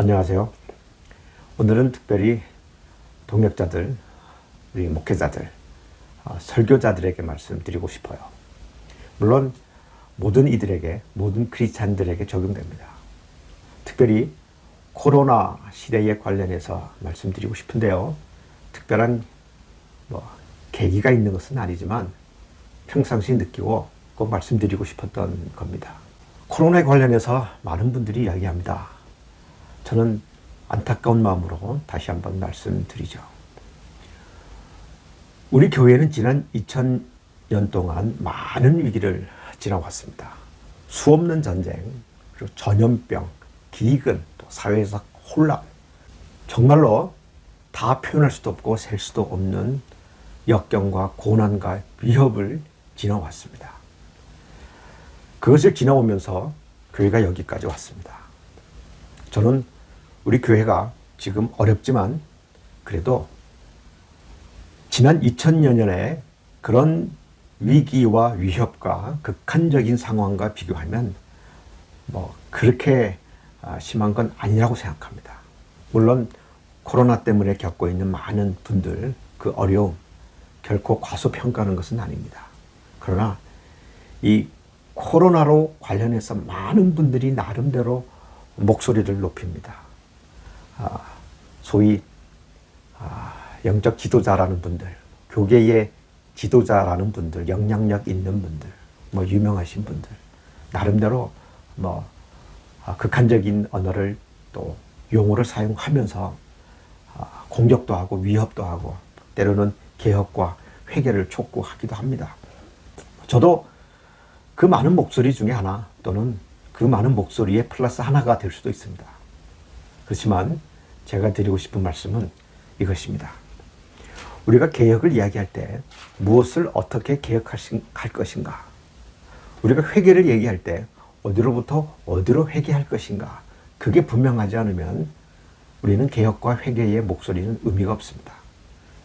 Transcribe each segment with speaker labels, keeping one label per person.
Speaker 1: 안녕하세요. 오늘은 특별히 동역자들, 우리 목회자들, 어, 설교자들에게 말씀드리고 싶어요. 물론 모든 이들에게, 모든 크리스찬들에게 적용됩니다. 특별히 코로나 시대에 관련해서 말씀드리고 싶은데요. 특별한 뭐 계기가 있는 것은 아니지만 평상시 느끼고 꼭 말씀드리고 싶었던 겁니다. 코로나에 관련해서 많은 분들이 이야기합니다. 저는 안타까운 마음으로 다시 한번 말씀드리죠. 우리 교회는 지난 2000년 동안 많은 위기를 지나왔습니다. 수없는 전쟁, 그리고 전염병, 기근, 또 사회적 혼란. 정말로 다 표현할 수도 없고 셀 수도 없는 역경과 고난과 위협을 지나왔습니다. 그것을 지나오면서 교회가 여기까지 왔습니다. 저는 우리 교회가 지금 어렵지만 그래도 지난 2000년에 그런 위기와 위협과 극한적인 상황과 비교하면 뭐 그렇게 아, 심한 건 아니라고 생각합니다. 물론 코로나 때문에 겪고 있는 많은 분들 그 어려움 결코 과소평가하는 것은 아닙니다. 그러나 이 코로나로 관련해서 많은 분들이 나름대로 목소리를 높입니다. 아, 소위 아, 영적 지도자라는 분들, 교계의 지도자라는 분들, 영향력 있는 분들, 뭐 유명하신 분들, 나름대로 뭐 아, 극한적인 언어를 또 용어를 사용하면서 아, 공격도 하고 위협도 하고 때로는 개혁과 회개를 촉구하기도 합니다. 저도 그 많은 목소리 중에 하나 또는 그 많은 목소리의 플러스 하나가 될 수도 있습니다. 그렇지만 제가 드리고 싶은 말씀은 이것입니다. 우리가 개혁을 이야기할 때 무엇을 어떻게 개혁할 것인가? 우리가 회개를 얘기할 때 어디로부터 어디로 회개할 것인가? 그게 분명하지 않으면 우리는 개혁과 회개의 목소리는 의미가 없습니다.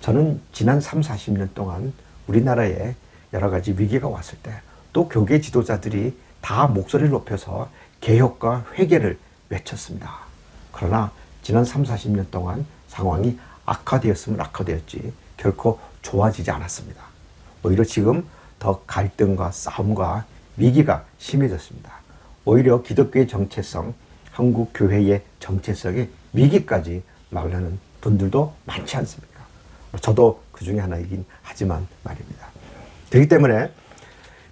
Speaker 1: 저는 지난 3, 40년 동안 우리나라에 여러 가지 위기가 왔을 때 또 교계 지도자들이 다 목소리를 높여서 개혁과 회개를 외쳤습니다. 그러나 지난 3, 40년 동안 상황이 악화되었으면 악화되었지 결코 좋아지지 않았습니다. 오히려 지금 더 갈등과 싸움과 위기가 심해졌습니다. 오히려 기독교의 정체성, 한국 교회의 정체성에 위기까지 말하는 분들도 많지 않습니까? 저도 그 중에 하나이긴 하지만 말입니다. 그렇기 때문에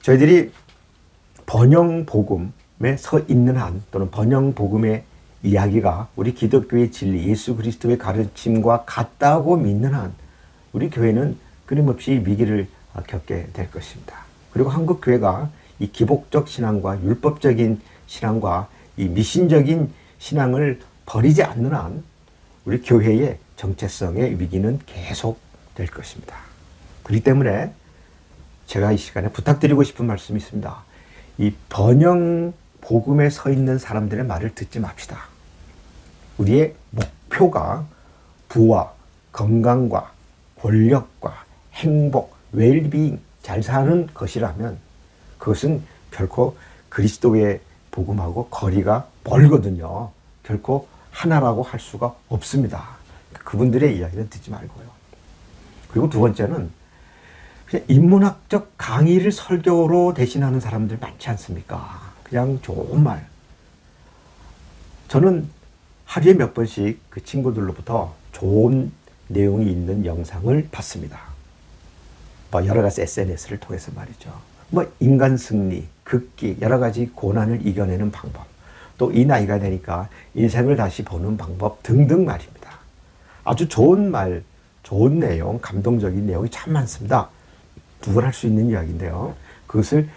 Speaker 1: 저희들이 번영 복음에 서 있는 한 또는 번영 복음의 이야기가 우리 기독교의 진리, 예수 그리스도의 가르침과 같다고 믿는 한 우리 교회는 끊임없이 위기를 겪게 될 것입니다. 그리고 한국 교회가 이 기복적 신앙과 율법적인 신앙과 이 미신적인 신앙을 버리지 않는 한 우리 교회의 정체성의 위기는 계속 될 것입니다. 그렇기 때문에 제가 이 시간에 부탁드리고 싶은 말씀이 있습니다. 이 번영 복음에 서 있는 사람들의 말을 듣지 맙시다. 우리의 목표가 부와 건강과 권력과 행복, 웰빙, 잘 사는 것이라면 그것은 결코 그리스도의 복음하고 거리가 멀거든요. 결코 하나라고 할 수가 없습니다. 그분들의 이야기는 듣지 말고요. 그리고 두 번째는 그냥 인문학적 강의를 설교로 대신하는 사람들 많지 않습니까? 그냥 좋은 말. 저는 하루에 몇 번씩 그 친구들로부터 좋은 내용이 있는 영상을 봤습니다. 뭐 여러 가지 SNS를 통해서 말이죠. 뭐 인간 승리, 극기, 여러 가지 고난을 이겨내는 방법, 또 이 나이가 되니까 인생을 다시 보는 방법 등등 말입니다. 아주 좋은 말, 좋은 내용, 감동적인 내용이 참 많습니다. 누구나 할 수 있는 이야기인데요. 그것을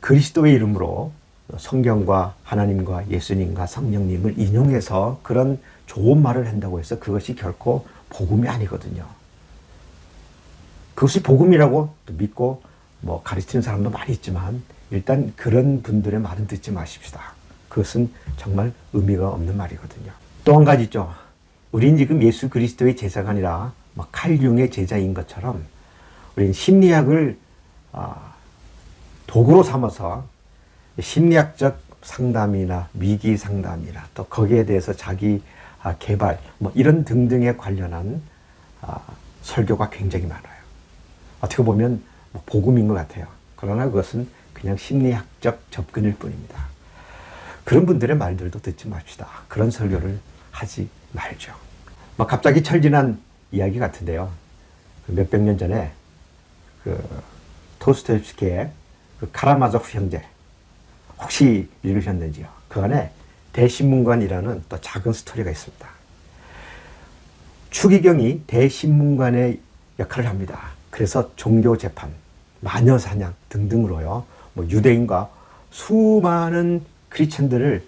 Speaker 1: 그리스도의 이름으로 성경과 하나님과 예수님과 성령님을 인용해서 그런 좋은 말을 한다고 해서 그것이 결코 복음이 아니거든요. 그것이 복음이라고 믿고 뭐 가르치는 사람도 많이 있지만 일단 그런 분들의 말은 듣지 마십시다. 그것은 정말 의미가 없는 말이거든요. 또 한 가지 있죠. 우린 지금 예수 그리스도의 제자가 아니라 뭐 칼융의 제자인 것처럼 우리는 심리학을 아, 도구로 삼아서 심리학적 상담이나 위기 상담이나 또 거기에 대해서 자기 아, 개발 뭐 이런 등등에 관련한 아, 설교가 굉장히 많아요. 어떻게 보면 뭐 복음인 것 같아요. 그러나 그것은 그냥 심리학적 접근일 뿐입니다. 그런 분들의 말들도 듣지 맙시다. 그런 설교를 하지 말죠. 막 갑자기 철진한 이야기 같은데요. 그 몇백 년 전에 그 토스토옙스키의 그 카라마조프 형제 혹시 읽으셨는지요? 그 안에 대신문관이라는 또 작은 스토리가 있습니다. 추기경이 대신문관의 역할을 합니다. 그래서 종교 재판, 마녀 사냥 등등으로요. 뭐 유대인과 수많은 크리스천들을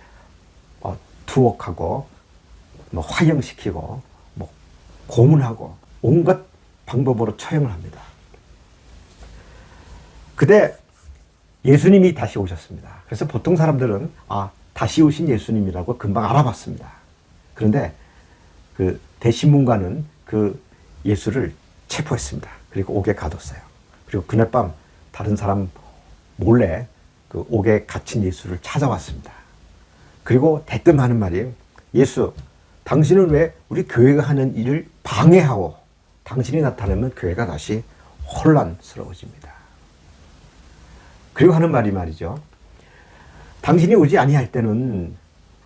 Speaker 1: 어, 투옥하고 뭐 화형시키고 뭐 고문하고 온갖 방법으로 처형을 합니다. 그때 예수님이 다시 오셨습니다. 그래서 보통 사람들은 아 다시 오신 예수님이라고 금방 알아봤습니다. 그런데 그 대신문관은 그 예수를 체포했습니다. 그리고 옥에 가뒀어요. 그리고 그날 밤 다른 사람 몰래 그 옥에 갇힌 예수를 찾아왔습니다. 그리고 대뜸 하는 말이 예수, 당신은 왜 우리 교회가 하는 일을 방해하고 당신이 나타나면 교회가 다시 혼란스러워집니다. 그리고 하는 말이 말이죠. 당신이 오지 아니할 때는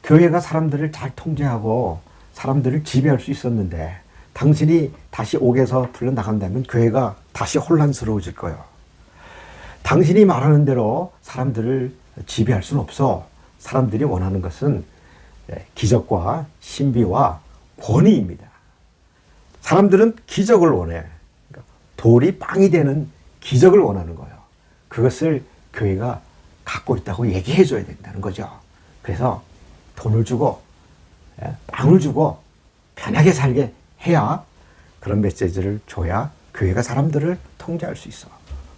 Speaker 1: 교회가 사람들을 잘 통제하고 사람들을 지배할 수 있었는데 당신이 다시 옥에서 풀려나간다면 교회가 다시 혼란스러워질 거예요. 당신이 말하는 대로 사람들을 지배할 수는 없어. 사람들이 원하는 것은 예, 기적과 신비와 권위입니다. 사람들은 기적을 원해. 그러니까 돌이 빵이 되는 기적을 원하는 거예요. 그것을 교회가 갖고 있다고 얘기해 줘야 된다는 거죠. 그래서 돈을 주고 예, 빵을 주고 편하게 살게 해야 그런 메시지를 줘야 교회가 사람들을 통제할 수 있어.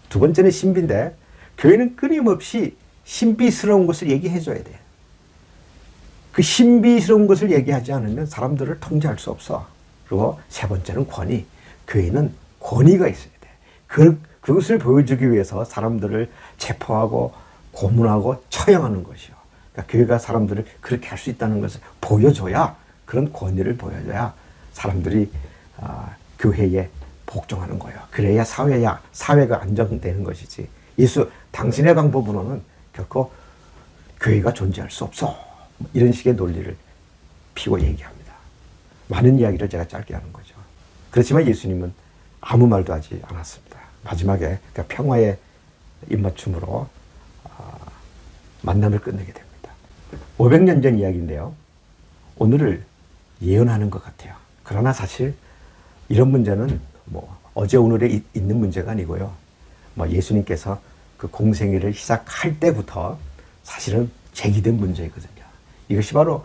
Speaker 1: 두 번째는 신비인데 교회는 끊임없이 신비스러운 것을 얘기해 줘야 돼. 그 신비스러운 것을 얘기하지 않으면 사람들을 통제할 수 없어. 그리고 세 번째는 권위. 교회는 권위가 있어야 돼. 그, 그것을 보여주기 위해서 사람들을 체포하고 고문하고 처형하는 것이요. 그러니까 교회가 사람들을 그렇게 할 수 있다는 것을 보여줘야 그런 권위를 보여줘야 사람들이 아, 교회에 복종하는 거예요. 그래야 사회야 사회가 안정되는 것이지. 예수 당신의 방법으로는 결코 교회가 존재할 수 없어. 이런 식의 논리를 피고 얘기합니다. 많은 이야기를 제가 짧게 하는 거죠. 그렇지만 예수님은 아무 말도 하지 않았습니다. 마지막에 그러니까 평화의 입맞춤으로 아, 만남을 끝내게 됩니다. 500년 전 이야기인데요. 오늘을 예언하는 것 같아요. 그러나 사실 이런 문제는 뭐 어제 오늘에 이- 있는 문제가 아니고요. 뭐 예수님께서 그 공생애를 시작할 때부터 사실은 제기된 문제거든요. 이것이 바로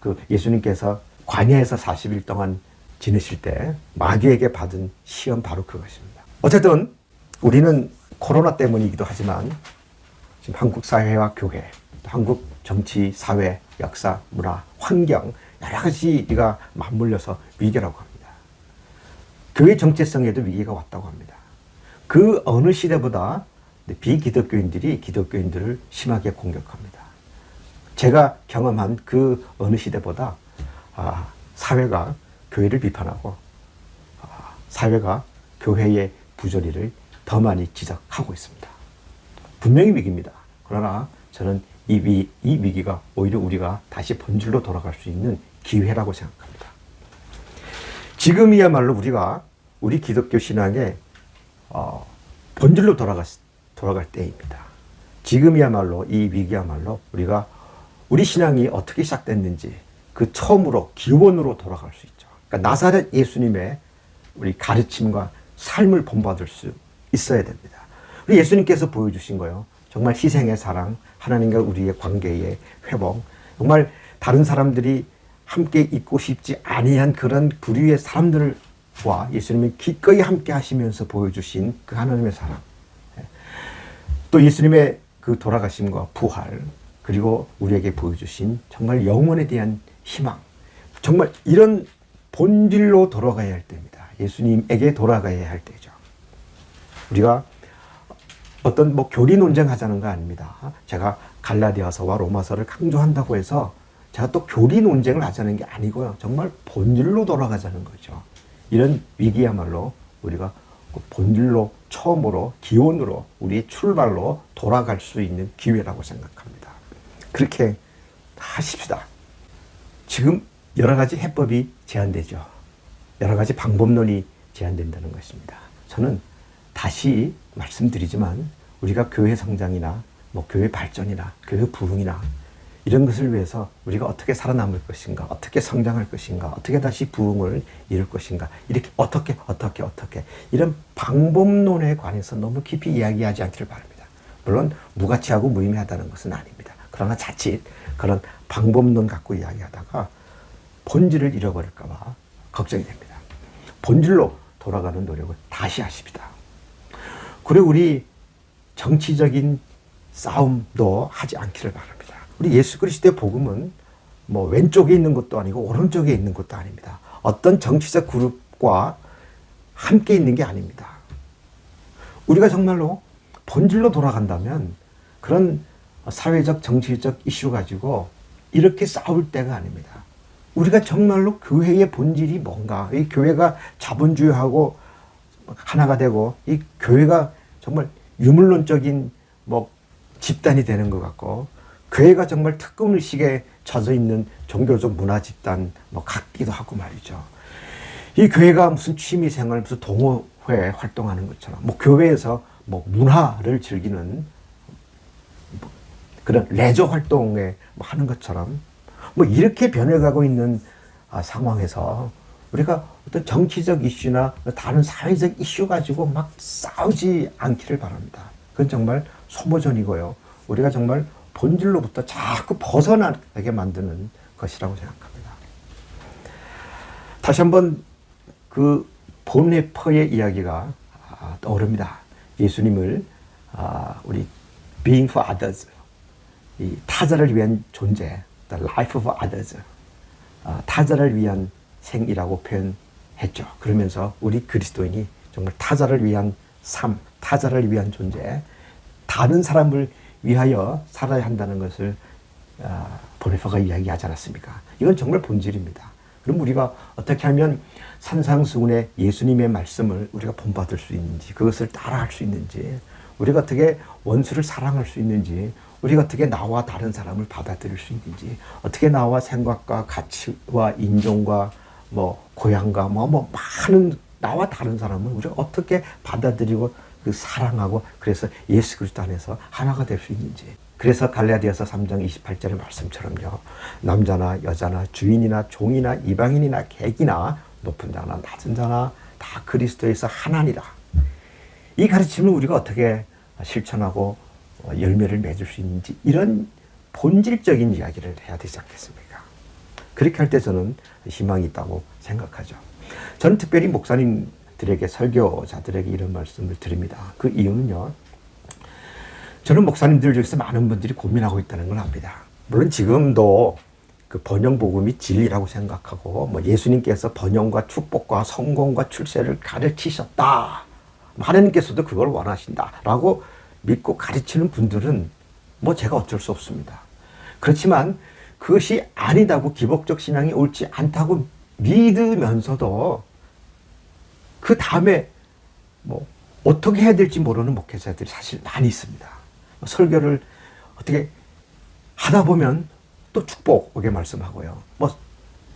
Speaker 1: 그 예수님께서 관야에서 40일 동안 지내실 때 마귀에게 받은 시험 바로 그것입니다. 어쨌든 우리는 코로나 때문이기도 하지만 지금 한국 사회와 교회, 또 한국 정치, 사회, 역사, 문화, 환경 여러 가지가 맞물려서 위기라고 합니다. 교회 정체성에도 위기가 왔다고 합니다. 그 어느 시대보다 비기독교인들이 기독교인들을 심하게 공격합니다. 제가 경험한 그 어느 시대보다 아, 사회가 교회를 비판하고 아, 사회가 교회의 부조리를 더 많이 지적하고 있습니다. 분명히 위기입니다. 그러나 저는 이, 위, 이 위기가 오히려 우리가 다시 본질로 돌아갈 수 있는 기회라고 생각합니다. 지금이야말로 우리가 우리 기독교 신앙의 어, 본질로 돌아갈, 돌아갈 때입니다. 지금이야말로 이 위기야말로 우리가 우리 신앙이 어떻게 시작됐는지 그 처음으로 기원으로 돌아갈 수 있죠. 그러니까 나사렛 예수님의 우리 가르침과 삶을 본받을 수 있어야 됩니다. 우리 예수님께서 보여주신 거요. 정말 희생의 사랑, 하나님과 우리의 관계의 회복, 정말 다른 사람들이 함께 있고 싶지 아니한 그런 부류의 사람들과 예수님이 기꺼이 함께 하시면서 보여주신 그 하나님의 사랑. 또 예수님의 그 돌아가심과 부활, 그리고 우리에게 보여주신 정말 영원에 대한 희망. 정말 이런 본질로 돌아가야 할 때입니다. 예수님에게 돌아가야 할 때죠. 우리가 어떤 뭐 교리 논쟁하자는 거 아닙니다. 제가 갈라디아서와 로마서를 강조한다고 해서 제가 또 교리 논쟁을 하자는 게 아니고요. 정말 본질로 돌아가자는 거죠. 이런 위기야말로 우리가 그 본질로 처음으로 기원으로 우리의 출발로 돌아갈 수 있는 기회라고 생각합니다. 그렇게 하십시다. 지금 여러 가지 해법이 제한되죠. 여러 가지 방법론이 제한된다는 것입니다. 저는 다시 말씀드리지만 우리가 교회 성장이나 뭐 교회 발전이나 교회 부흥이나 이런 것을 위해서 우리가 어떻게 살아남을 것인가, 어떻게 성장할 것인가, 어떻게 다시 부흥을 이룰 것인가, 이렇게 어떻게, 어떻게, 어떻게, 이런 방법론에 관해서 너무 깊이 이야기하지 않기를 바랍니다. 물론 무가치하고 무의미하다는 것은 아닙니다. 그러나 자칫 그런 방법론 갖고 이야기하다가 본질을 잃어버릴까봐 걱정이 됩니다. 본질로 돌아가는 노력을 다시 하십시다. 그리고 우리 정치적인 싸움도 하지 않기를 바랍니다. 우리 예수 그리스도의 복음은 뭐 왼쪽에 있는 것도 아니고 오른쪽에 있는 것도 아닙니다. 어떤 정치적 그룹과 함께 있는 게 아닙니다. 우리가 정말로 본질로 돌아간다면 그런 사회적 정치적 이슈 가지고 이렇게 싸울 때가 아닙니다. 우리가 정말로 교회의 본질이 뭔가, 이 교회가 자본주의하고 하나가 되고, 이 교회가 정말 유물론적인 뭐 집단이 되는 것 같고, 교회가 정말 특권 의식에 젖어 있는 종교적 문화 집단 뭐 같기도 하고 말이죠. 이 교회가 무슨 취미 생활, 무슨 동호회 활동하는 것처럼, 뭐 교회에서 뭐 문화를 즐기는 뭐 그런 레저 활동에 뭐 하는 것처럼 뭐 이렇게 변해가고 있는 아, 상황에서 우리가 어떤 정치적 이슈나 다른 사회적 이슈 가지고 막 싸우지 않기를 바랍니다. 그건 정말 소모전이고요. 우리가 정말 본질로부터 자꾸 벗어나게 만드는 것이라고 생각합니다. 다시 한번 그 본네퍼의 이야기가 아, 떠오릅니다. 예수님을 아, 우리 being for others, 이 타자를 위한 존재, the life of others, 아, 타자를 위한 생이라고 표현했죠. 그러면서 우리 그리스도인이 정말 타자를 위한 삶, 타자를 위한 존재, 다른 사람을 위하여 살아야 한다는 것을 아, 보네퍼가 이야기하지 않았습니까? 이건 정말 본질입니다. 그럼 우리가 어떻게 하면 산상수훈의 예수님의 말씀을 우리가 본받을 수 있는지, 그것을 따라할 수 있는지, 우리가 어떻게 원수를 사랑할 수 있는지, 우리가 어떻게 나와 다른 사람을 받아들일 수 있는지, 어떻게 나와 생각과 가치와 인종과 뭐 고향과 뭐, 뭐 많은 나와 다른 사람을 우리가 어떻게 받아들이고 그 사랑하고 그래서 예수 그리스도 안에서 하나가 될 수 있는지. 그래서 갈라디아서 3장 28절의 말씀처럼요. 남자나 여자나 주인이나 종이나 이방인이나 객이나 높은 자나 낮은 자나 다 그리스도에서 하나니라. 이 가르침을 우리가 어떻게 실천하고 열매를 맺을 수 있는지 이런 본질적인 이야기를 해야 되지 않겠습니까? 그렇게 할 때 저는 희망이 있다고 생각하죠. 저는 특별히 목사님들에게 설교자들에게 이런 말씀을 드립니다. 그 이유는요. 저는 목사님들 중에서 많은 분들이 고민하고 있다는 걸 압니다. 물론 지금도 그 번영 복음이 진리라고 생각하고 뭐 예수님께서 번영과 축복과 성공과 출세를 가르치셨다. 하나님께서도 그걸 원하신다라고 믿고 가르치는 분들은 뭐 제가 어쩔 수 없습니다. 그렇지만 그것이 아니다고 기복적 신앙이 옳지 않다고 믿으면서도 그 다음에 뭐 어떻게 해야 될지 모르는 목회자들이 사실 많이 있습니다. 설교를 어떻게 하다 보면 또 축복에 말씀하고요. 뭐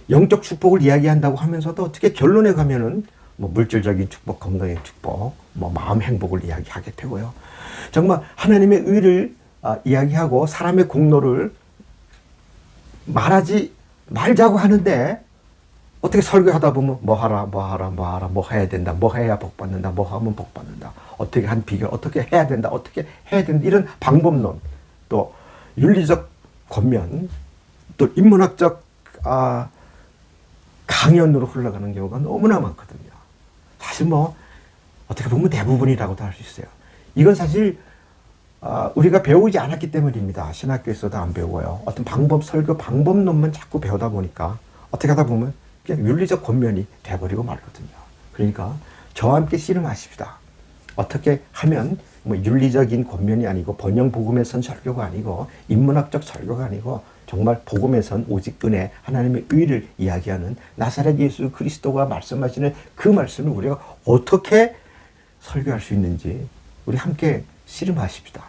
Speaker 1: 영적 축복을 이야기한다고 하면서도 어떻게 결론에 가면은 뭐 물질적인 축복, 건강의 축복, 뭐 마음 행복을 이야기하게 되고요. 정말 하나님의 의를 아, 이야기하고 사람의 공로를 말하지 말자고 하는데 어떻게 설교하다 보면 뭐 하라 뭐 하라 뭐 하라 뭐 해야 된다 뭐 해야 복 받는다 뭐 하면 복 받는다 어떻게 한 비결 어떻게 해야 된다 어떻게 해야 된다 이런 방법론 또 윤리적 권면 또 인문학적 아 강연으로 흘러가는 경우가 너무나 많거든요. 사실 뭐 어떻게 보면 대부분이라고도 할 수 있어요. 이건 사실 아, 우리가 배우지 않았기 때문입니다. 신학교에서도 안 배워요. 어떤 방법 설교 방법론만 자꾸 배우다 보니까 어떻게 하다 보면 그냥 윤리적 권면이 돼버리고 말거든요. 그러니까 저와 함께 씨름하십시다. 어떻게 하면 뭐 윤리적인 권면이 아니고 번영 복음에선 설교가 아니고 인문학적 설교가 아니고 정말 복음에선 오직 은혜 하나님의 의를 이야기하는 나사렛 예수 그리스도가 말씀하시는 그 말씀을 우리가 어떻게 설교할 수 있는지 우리 함께 씨름하십시다.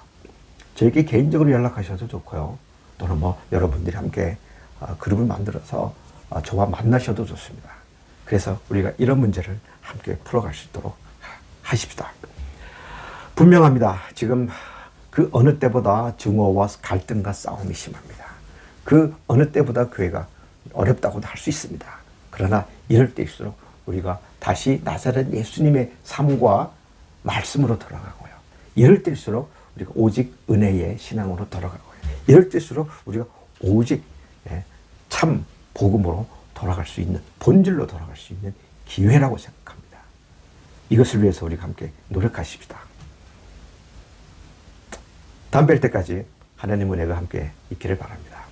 Speaker 1: 저에게 개인적으로 연락하셔도 좋고요. 또는 뭐 여러분들이 함께 어, 그룹을 만들어서 어, 저와 만나셔도 좋습니다. 그래서 우리가 이런 문제를 함께 풀어갈 수 있도록 하- 하십시다. 분명합니다. 지금 그 어느 때보다 증오와 갈등과 싸움이 심합니다. 그 어느 때보다 교회가 어렵다고도 할 수 있습니다. 그러나 이럴 때일수록 우리가 다시 나사렛 예수님의 삶과 말씀으로 돌아가고요. 이럴 때일수록 우리가 오직 은혜의 신앙으로 돌아가고요. 이럴 때일수록 우리가 오직 예, 참 복음으로 돌아갈 수 있는 본질로 돌아갈 수 있는 기회라고 생각합니다. 이것을 위해서 우리가 함께 노력하십시다. 담배 때까지 하나님 은혜가 함께 있기를 바랍니다.